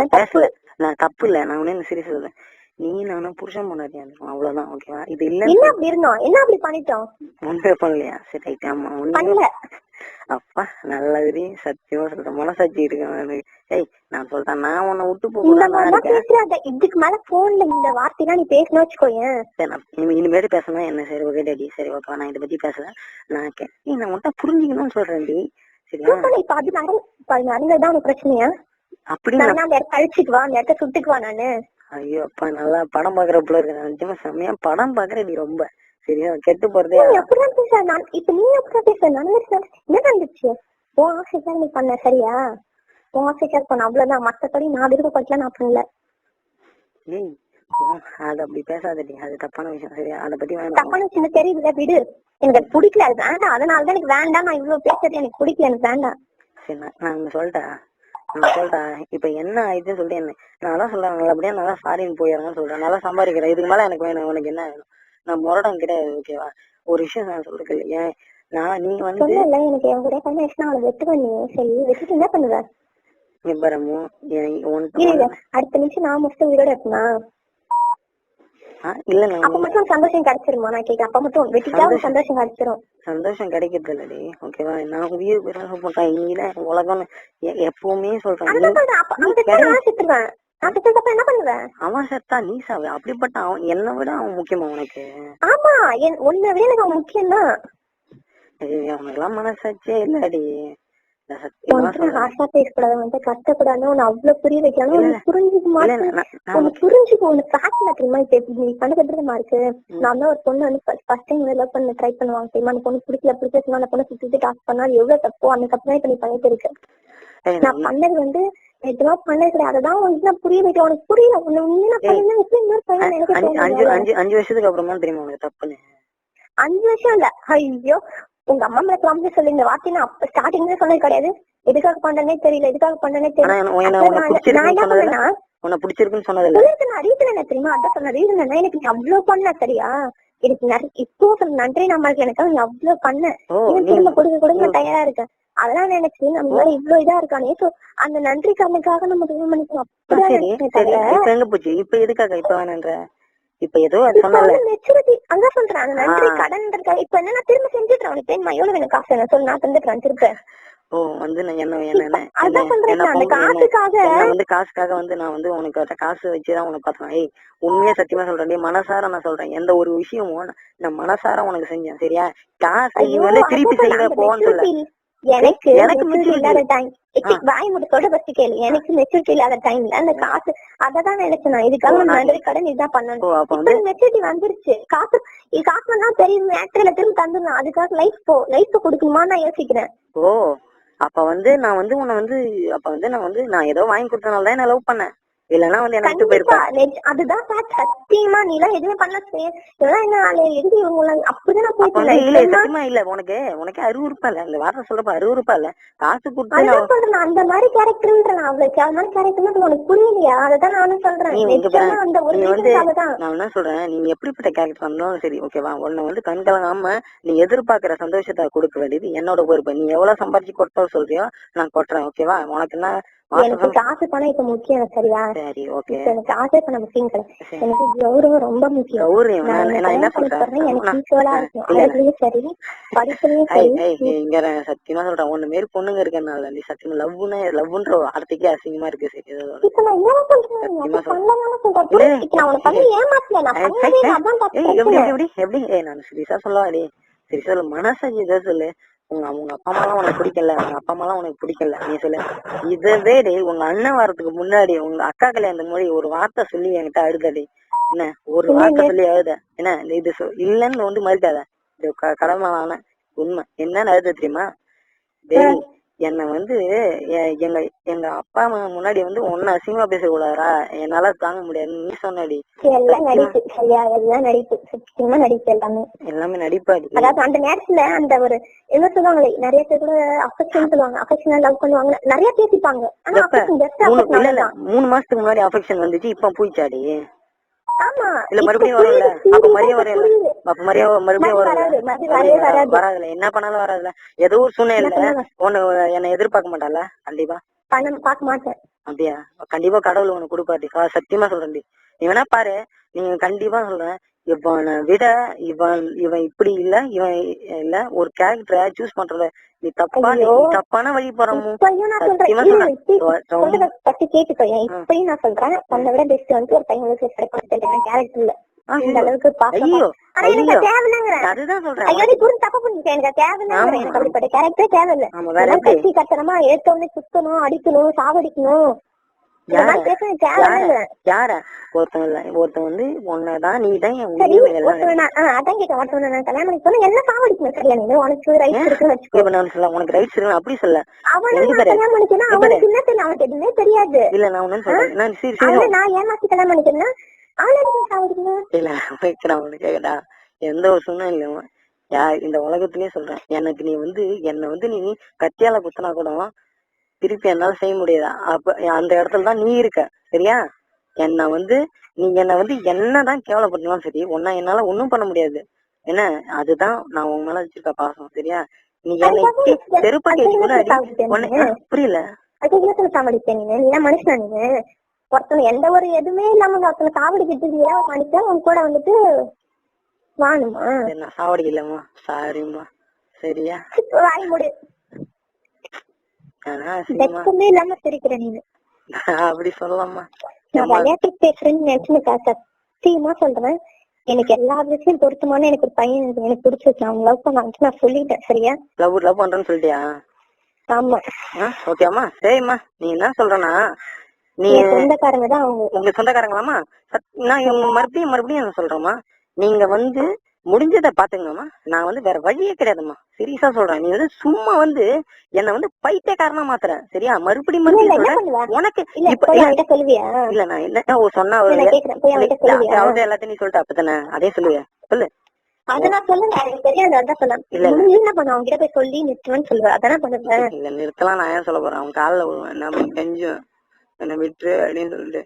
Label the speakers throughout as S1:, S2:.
S1: நான்
S2: தப்பு
S1: நான் தப்பு இல்ல. நான் உடனே சீரியஸ் சொல்றேன். நீ நானும் புருஷன் பொண்டாட்டியா இருக்கோம் அவ்வளவுதான் ஓகேவா இது இல்ல
S2: என்ன அப்படி இருந்தோம்? என்ன அப்படி பண்ணிட்டோம்?
S1: ஒண்ணுமே பண்ணலையா? சரி ரைட் ஆமா. ஒண்ணு
S2: பண்ணல.
S1: அப்பா நல்லதுரி சத்தியமா சொல்றேன். மனசாட்சி இருக்கு ஏய் நான் சொல்றேன். நான் உன்னை விட்டு போக
S2: இதுக்கு மேல போன்ல இந்த வார்த்தைலாம் நீ பேசணும் வச்சுக்கோயேன்.
S1: சரி நான் இனிமே இனிமேட்டு பேசணும் என்ன? சரி ஓகே டேடி சரி ஓகே நான் இதை பத்தி பேசல. நான் கே ஏய், நான் உன்ட்ட புரிஞ்சுக்கணும்னு சொல்றேன் டி சரியா
S2: இப்ப அது நடந்ததுதான் பிரச்சனையா?
S1: அப்படி
S2: நான் அந்த இடத்த அழிச்சிட்டு வா அந்த இடத்த சுட்டுக்கு வா நானு.
S1: ஐயோ அப்பா நல்லா படம் பாக்குற இருக்கு. நான் நிஜமா செம்மையா படம் பாக்குற நீ ரொம்ப. சரியா? கெட்டு போறதே
S2: நீ எப்படிதான் பேச நான் இப்ப நீ எப்படிதான் பேச நடந்துச்சு என்ன நடந்துச்சு? உன் ஆசைக்காக நீ பண்ண சரியா? உன் ஆசைக்காக பண்ண. அவ்வளவுதான். மத்தபடி நான் விருப்பப்பட்டல நான் பண்ணல.
S1: ஏய் அது அப்படி பேசாதடி அது தப்பான விஷயம் சரியா? அதை பத்தி
S2: தப்பான சின்ன தெரியுதுல விடு. எனக்கு பிடிக்கல. அது வேண்டாம். அதனாலதான் எனக்கு வேண்டாம். நான் இவ்வளவு பேசுறது எனக்கு பிடிக்கல. எனக்கு வேண்டாம்.
S1: சரி நான் சொல்லிட்டேன் நான் சொல்லிட்டேன் இப்ப என்ன ஆயிடுச்சுன்னு சொல்லிட்டு என்ன நான் தான் சொல்றேன் நல்லபடியா நல்லா ஃபாரின் போயிடுறேன்னு சொல்றேன். நல்லா சம்பாதிக்கிறேன். இதுக்கு மேல எனக்கு வேணும். உனக்கு என்ன வேணும்? நான் முரடம் கிடையாது ஓகேவா ஒரு விஷயம் நான் சொல்றேன் ஏன் நான் நீங்க வந்து
S2: சொல்லல எனக்கு என் கூட கல்யாணம் அவளை வெட்டுவேன் நீ. சரி வெட்டிட்டு என்ன பண்ணுவ?
S1: நிபரமோ என் உன்கிட்ட
S2: இரு, இரு.
S1: ஒண்ணு-
S2: அடுத்த நிமிஷம் நான் மட்டும் உயிரோட இருக்கனா
S1: ஆ, இல்ல
S2: அப்ப மட்டும் சந்தோஷம் கிடைச்சிருமா? நான் கேட்க அப்ப மட்டும் வெட்டிட்டா சந்தோஷம். கிடைச்சிரும்.
S1: சந்தோஷம் கிடைக்கிறது இல்லடி ஓகேவா? நான் உயிர் பிறகு போட்டேன் உலகம்னு எ- எப்பவுமே சொல்றேன்.
S2: என்ன பண்ணுவேன்?
S1: அவன் செத்தா நீ சாவு. அப்படிப்பட்ட அவன் என்னை விட அவன் முக்கியமா உனக்கு?
S2: ஆமா. உன்னை விட எனக்கு அவன் முக்கியம் தான்
S1: ஏய், அவனுக்கெல்லாம் மனசாட்சியே இல்லடி.
S2: ஆசா பேசக்கூடாது வந்து கஷ்டப்படாது உன்னை அவ்வளவு புரிய வைக்கலாம் உனக்கு புரிஞ்சுக்க மாட்டேன். உனக்கு புரிஞ்சுக்க உனக்கு தெரியுமா இப்ப நீ பண்ண தெரியுமா இருக்கு நான் தான் ஒரு பொண்ணு வந்து ஃபர்ஸ்ட் டைம் லவ் பண்ண ட்ரை பண்ணுவாங்க தெரியுமா? அந்த பொண்ணு பிடிக்கல பிடிக்கல சொன்னா அந்த பொண்ணு சுத்திட்டு டாஸ் பண்ணா எவ்வளவு தப்போ அந்த தப்பு இப்ப நீ பண்ணிட்டு இருக்க.
S1: ஏய்,
S2: நான் பண்ணது வந்து நிஜமா பண்ணது கிடையாது. அததான் உனக்கு நான் புரிய வைக்க உனக்கு புரியல. உன்னை உண்மையா பண்ணா எப்படி இன்னொரு பையன்
S1: அஞ்சு அஞ்சு
S2: தோணுது?
S1: அஞ்சு அஞ்சு வருஷத்துக்கு அப்புறமா தெரியுமா உனக்கு தப்புன்னு?
S2: அஞ்சு வருஷம் இல்ல. ஐயோ உங்க அம்மா மேல ப்ராமிஸ் சொல்லி இந்த வார்த்தை நான் ஸ்டார்டிங்ல சொன்னது கிடையாது. எதுக்காக பண்றேனே தெரியல எதுக்காக பண்றேனே தெரியல. நான் என்ன
S1: சொன்னதுல
S2: பண்ணேன்னா
S1: உன்னை பிடிச்சிருக்குன்னு
S2: உனக்கு நான் ரீசன் என்ன தெரியுமா? அதான் சொன்ன ரீசன் என்ன? எனக்கு நீ அவ்வளவு பண்ண சரியா? எனக்கு நிறைய இப்போ சொல்ல நன்றி நம்மளுக்கு எனக்கு நீ அவ்வளவு பண்ண. திரும்ப கொடுக்க கொடுக்க நான் தயாரா இருக்கேன். அதெல்லாம் நினைச்சு நம்மளால இவ்வளவு இதா இருக்கானே. சோ அந்த நன்றி கடனுக்காக நம்ம திரும்ப பண்ணிக்கணும்
S1: ஆ,
S2: அப்படிதான்
S1: போச்சு? இப்ப எதுக்காக இப்ப வேணான்ற? இப்ப ஏதோ சொன்னல.
S2: மெச்சூரிட்டி அதான் சொல்றேன். அந்த நன்றி
S1: ஆ.
S2: கடன்றதுக்காக இப்ப என்ன திரும்ப செஞ்சுடுறேன் உனக்கு. எவ்வளவு காசு வேணும். சொல்லு நான் தந்துடுறேன் திரும்ப
S1: ஓ வந்து நான் என்ன என்ன என்ன என்ன
S2: அதான் சொல்றேன்
S1: என்ன
S2: அந்த
S1: என்ன-
S2: காசுக்காக
S1: என்ன வந்து காசுக்காக வந்து நான் வந்து உனக்கு காசு வச்சுதான் உனக்கு பார்த்தேன் ஏய் உண்மையா சத்தியமா சொல்றேன். மனசார நான் சொல்றேன். எந்த ஒரு விஷயமும் நான் மனசார உனக்கு செஞ்சேன் சரியா? காசு வந்து திருப்பி செய்யற போன்னு சொல்ல.
S2: எனக்கு
S1: எனக்கு
S2: மெச்சூரிட்டி. இல்லாத டைம். வாய் முடி சொல்ற ஃபர்ஸ்ட் கேளு. எனக்கு மெச்சூரிட்டி இல்லாத டைம்ல அந்த காசு அததான் நினைச்சேன் நான். இதுக்காக நன்றி கடன் இதுதான் பண்ணணும். இப்ப மெச்சூரிட்டி வந்துருச்சு. காசு இது காசு வந்தா பெரிய மேட்ரில திரும்ப தந்துடலாம். அதுக்காக லைஃப் போ லைஃப் கொடுக்கணுமா நான் யோசிக்கிறேன்.
S1: ஓ அப்ப வந்து நான் வந்து உன்னை வந்து அப்ப வந்து நான் வந்து நான் ஏதோ வாங்கி கொடுத்தனால தான் நான் லவ் பண்ணேன். இல்லன்னா வந்து
S2: நெஜ- அதுதான். சத்தியமா நீ எல்லாம் எதுவுமே பண்ண செய்ய- இதெல்லாம் என்ன ஆளு? எதுக்கு இவங்க அப்படிதான் நான் போயிட்டு
S1: இல்ல சத்தியமா இல்ல. உனக்கு உனக்கு அறுவருப்பா இல்ல. இந்த வார்த்தை சொல்றப்ப அறுவருப்பா இல்ல. காசு கொடுத்து
S2: சொல்றேன். அந்த மாதிரி கேரக்டர்ன்ற நான் அவ்வளவு கேவலமான கேரக்டர் உனக்கு புரியலையா? அததான் நானும் சொல்றேன். அந்த ஒரு
S1: வந்து நான் என்ன சொல்றேன்? நீ எப்படிப்பட்ட கேரக்டர் இருந்தாலும் சரி ஓகேவா உன்னை வந்து கண் கலங்காம நீ எதிர்பார்க்கிற சந்தோஷத்தை கொடுக்க வேண்டியது என்னோட பொறுப்பு. நீ எவ்வளவு சம்பாதிச்சு கொட்ட சொல்றியோ நான் கொட்டுறேன் ஓகேவா உனக்கு என்ன
S2: எனக்கு காசு பணம் இப்ப முக்கியம் சரியா?
S1: சரி ஓகே.
S2: எனக்கு காசு இப்ப நம்ம கிடையாது எனக்கு கௌரவம் ரொம்ப முக்கியம்.
S1: கௌரியம்
S2: நான் என்ன
S1: சொல்றேன்?
S2: எனக்கு ஈக்குவலா இருக்கும். சரி படிப்புலயும் சரி.
S1: இங்க நான் சத்தியமா சொல்றேன். ஒண்ணு மாரி பொண்ணுங்க இருக்கனால நீ சத்தியமா லவ்னு லவ்ன்ற வார்த்தைக்கே அசிங்கமா இருக்கு சரி.
S2: இப்ப நான் என்ன
S1: சத்தியமா
S2: சொல்றேன்? இப்ப நான் உனக்கு பண்ணி ஏமாத்தல. நான் பண்ணவே. அதான் தப்பு.
S1: எப்படி. எப்படி நான் சீரியஸா சொல்லவா டேய்? சொல்லு. மனசாட்சி இதை சொல்லு. உங்க உங்க அப்பா அம்மா உனக்கு பிடிக்கல. உங்க அப்பா அம்மா உனக்கு பிடிக்கல. நீ சொல்லு. இதவே டேய் உங்க அண்ணன் வரதுக்கு முன்னாடி உங்க அக்கா கல்யாணத்துக்கு முன்னாடி ஒரு வார்த்தை சொல்லி என்கிட்ட அழுதடி. என்ன? ஒரு வார்த்தை. சொல்லி அழுத. என்ன? இது இல்லன்னு வந்து மறுக்காத. இது கடமையான உண்மை. என்னன்னு அழுத தெரியுமா? டேய் என்னை வந்து எங்க எங்க அப்பா அம்மா முன்னாடி வந்து ஒன்னு அசிங்கமா பேசக்கூடாதா என்னால தாங்க முடியாது. நீ சொன்னடி.
S2: எல்லாம் நடிப்பு. சரியா எல்லாம் நடிப்பு. நடிப்பு எல்லாமே.
S1: எல்லாமே நடிப்பாடி
S2: அதாவது அந்த நேரத்துல அந்த ஒரு என்ன சொல்லுவாங்களே நிறைய பேர் கூட அஃபெக்ஷன் சொல்லுவாங்க. அஃபெக்ஷன் லவ் பண்ணுவாங்க நிறைய பேசிப்பாங்க ஆனா
S1: மூணு மாசத்துக்கு முன்னாடி அஃபெக்ஷன் வந்துச்சு இப்ப போயிச்சாடி? இல்ல மறுபடியும் வரும்ல. அப்ப மரியா
S2: புரியுது,
S1: வரையில. அப்ப மரியா மறுபடியும்
S2: மறு
S1: வரும்ல. வராதுல என்ன பண்ணாலும் வராதுல ஏதோ ஒரு சூழ்நிலை ஒண்ணு என்னை எதிர்பார்க்க மாட்டால கண்டிப்பா.
S2: பண்ண பார்க்க மாட்டேன்.
S1: அப்படியா? கண்டிப்பா கடவுள் உனக்கு கொடுப்பாரு. கா- சத்தியமா சொல்றேன் நீ வேணா பாரு. நீங்க கண்டிப்பா சொல்றேன். இவனை விட இவன் இவன் இப்படி இல்ல இவன் இல்ல ஒரு கேரக்டரை சூஸ் பண்றத. நீ தப்பா நீ. தப்பான வழி போறமோ
S2: இப்பயும் நான் சொல்றேன்.
S1: சத்தியமா
S2: இரு,
S1: சொல்றேன்.
S2: இப்படி
S1: ரொ- ரொம்ப-
S2: சொல்றத பத்தி கேட்டுக்கோ இப்பயும் நான் சொல்றேன். உன்னை விட பெஸ்ட் வந்து ஒரு பையன் வந்து கிடைக்கும் கேரக்டர் இல்ல இந்த. அளவுக்கு பாக்க
S1: ஐயோ.
S2: ஆனா எனக்கு
S1: ஐயோ.
S2: தேவையில்லைங்கிறேன்
S1: அதுதான் சொல்றேன்.
S2: ஐயோ நீ புரிஞ்சு தப்பு பண்ணிட்டேன் எனக்கு அப்படிப்பட்ட கேரக்டரே தேவையில்லை. கத்தி கத்தனமா ஏத்த உடனே சுத்தணும் அடிக்கணும் சாவடிக்கணும்.
S1: யார? ஒருத்தன் இல்ல ஒருத்தன் வந்து உன்னதான் நீ தான் என் உயிர்
S2: அதான் கேட்க ஒருத்தனை நான் கல்யாணம் போனா என்ன சாவடிக்கணும் சரியா? நீ உனக்கு ரைட்ஸ் இருக்குன்னு வச்சுக்கோ.
S1: உனக்கு ரைட்ஸ் இருக்கு அப்படி சொல்ல.
S2: அவனை
S1: எங்க
S2: நான்
S1: பாரு.
S2: கல்யாணம் பண்ணிக்கணும். அவனுக்கு என்ன தெரியும்? அவனுக்கு எதுவுமே தெரியாது.
S1: இல்ல நான் ஒண்ணு சொல்றேன் நான் சரி சரி.
S2: நான் ஏமாத்தி கல்யாணம் பண்ணிக்கிறேன்னா அவனை எதுக்கு சாவடிக்கணும்?
S1: இல்ல கேக்கடா. எந்த ஒரு சுண்ணம் இல்ல இந்த உலகத்திலேயே சொல்றேன். எனக்கு நீ வந்து என்னை வந்து நீ கத்தியால குத்தினா கூட திருப்பி என்னால செய்ய முடியாதா அப்ப அந்த இடத்துல தான் நீ இருக்க. சரியா? என்ன வந்து நீ என்ன வந்து என்னதான் கேவலப்படுத்தினாலும் சரி உன்னை என்னால ஒண்ணும் பண்ண முடியாது. என்ன? அதுதான் நான் உன் மேல வச்சிருக்க பாசம். சரியா? நீ என்னை
S2: அதுக்காக
S1: கே- செருப்பா கேட்டு கூட உன்னை புரியல.
S2: அது இன்னத்துல சாவடிப்பேன் நீ நீ மனுஷனா நீ ஒருத்தனை எந்த ஒரு எதுவுமே இல்லாம ஒருத்தனை சாவடிக்கிட்டு ஏன் மனுஷன் உன் கூட வந்துட்டு வாணுமா?
S1: நான் சாவடிக்கலம்மா. சாரிம்மா சரியா?
S2: வாய் மூடு. வெக்கமே இல்லாம சிரிக்கிற நீ.
S1: அப்படி சொல்லலாமா?
S2: நான் விளையாட்டுக்கு பேசுறேன்னு நினைச்சுன்னு சத்தியமா சொல்றேன். எனக்கு எல்லா விஷயம் பொருத்தமான எனக்கு ஒரு பையன் எனக்கு- பிடிச்சிருக்கு நான் லவ் பண்ண நான் சொல்லிட்டேன் சரியா?
S1: லவ் லவ் பண்றேன்னு சொல்லிட்டியா?
S2: ஆமா.
S1: ஓகேம்மா சரிம்மா. நீ என்ன சொல்றனா நீ
S2: சொந்தக்காரங்க தான் அவங்க.
S1: உங்க சொந்தக்காரங்களாமா நான் மறுபடியும் மறுபடியும் என்ன சொல்றேம்மா. நீங்க வந்து முடிஞ்சதை பாத்துங்கம்மா நான் வந்து வேற வழியே கிடையாதும்மா. சீரியஸா சொல்றேன். நீ வந்து சும்மா வந்து என்ன வந்து பைத்தியக்காரனா மாத்துறேன் சரியா? மறுபடியும் உனக்கு இப்ப
S2: சொல்லுவியா?
S1: இல்ல நான் என்ன சொன்னா
S2: சொல்லுவியா?
S1: அவர்கிட்ட எல்லாத்தையும் நீ சொல்லிட்டு அப்பதானே? அதே சொல்லுவேன் சொல்லு.
S2: அத நான் சொல்லுங்க. எனக்கு தெரியாது அதான் சொன்னேன் என்ன பண்ண? போய் சொல்லி நிறுத்துவேன்னு சொல்லுவேன் அதானே பண்ணுவேன்
S1: இல்ல நிறுத்தலாம். நான் ஏன் சொல்ல போறேன்? அவன் காலில் என்ன பண்ணி கெஞ்சுவேன் என்ன விட்டுரு அப்படின்னு சொல்லிட்டு.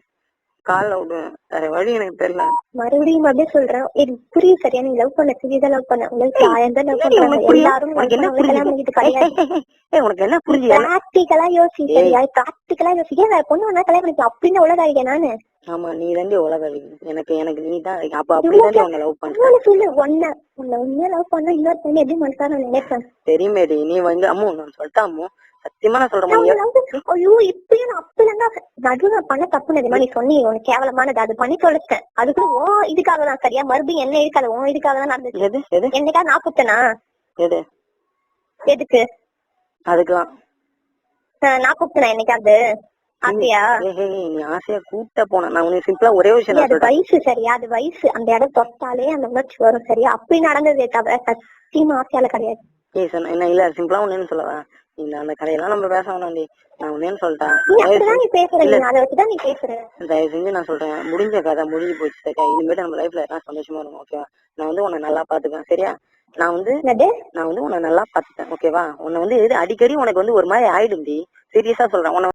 S1: விடுவேன் வேற வழி எனக்கு தெரியல
S2: மறுபடியும் அப்படியே சொல்றேன். எனக்கு புரியுது சரியா? நீ லவ் பண்ண சீரியஸா லவ் பண்ண. உங்களுக்கு ஆயிரம் தான் லவ்
S1: புரியுது?
S2: எல்லாரும்
S1: உனக்கு என்ன புரியுது?
S2: கிடையாது.
S1: உனக்கு என்ன புரிஞ்சுது
S2: பிராக்டிகலா யோசி சரியா பிராக்டிகலா யோசிக்க வேற பொண்ணு வேணா கல்யாணம் பண்ணிக்கலாம். அப்படின்னு உலக நானு.
S1: ஆமா நீ தாண்டி உலக எனக்கு எனக்கு நீ தான் அப்ப அப்படிதாண்டி உன்னை லவ் பண்ற.
S2: இன்னொன்னு சொல்லு ஒன்ன உன்னை உண்மையா லவ் பண்ணா இன்னொரு பொண்ணு எப்படி மனசார நான் நினைப்பேன்
S1: தெரியுமேடி நீ வந்து அம்மு நான் சொல்லிட்டா அம்மு. சத்தியமா நான் சொல்றேன்
S2: ஐயோ இப்பயும் நான் அப்பல இருந்தா நடுவுல பண்ண தப்பு நிஜமா நீ சொன்னி உனக்கு கேவலமானது. அது பண்ணி தொலைச்சிட்டேன் அதுக்கு ஓ இதுக்காக தான் சரியா? மறுபடியும் என்ன இருக்காது ஓ இதுக்காக தான் நடந்துச்சு. என்னைக்காவது நான் கூப்பிட்டேனா?
S1: எது?
S2: எதுக்கு?
S1: அதுக்கெல்லாம்.
S2: ஆஹ் நான் கூப்பிட்டேனா என்னைக்காவது? ஆசையா?
S1: கூட்ட போன நான் உனக்கு சிம்பிளா ஒரே விஷயம்
S2: அது வயசு சரியா? அது வயசு. அந்த இடம் தொட்டாலே அந்த உணர்ச்சி வரும் சரியா? அப்படி நடந்ததே தவிர சத்தியமா ஆசையால கிடையாது.
S1: ஏய் என்ன இல்ல சிம்பிளா ஒண்ணு சொல்லவா? இந்த அந்த கதையெல்லாம் நம்ம பேச வேணாம்டி நான் ஒன்னேன்னு சொல்லிட்டேன்.
S2: நீ பேசுற நீ அதை வச்சுதான் நீ பேசுற.
S1: தயவு செஞ்சு நான் சொல்றேன். முடிஞ்ச கதை முடிஞ்சு போச்சு சரியா? இனிமேட்டு நம்ம லைஃப்ல எல்லாம் சந்தோஷமா இருக்கும் ஓகேவா நான் வந்து உன்னை நல்லா பாத்துக்குவேன் சரியா? நான் வந்து நான் வந்து உன்னை நல்லா பாத்துட்டேன் ஓகேவா உன்னை வந்து அடிக்கடி உனக்கு வந்து ஒரு மாதிரி ஆயிடும்டி சீரியஸா சொல்றேன். உன்னை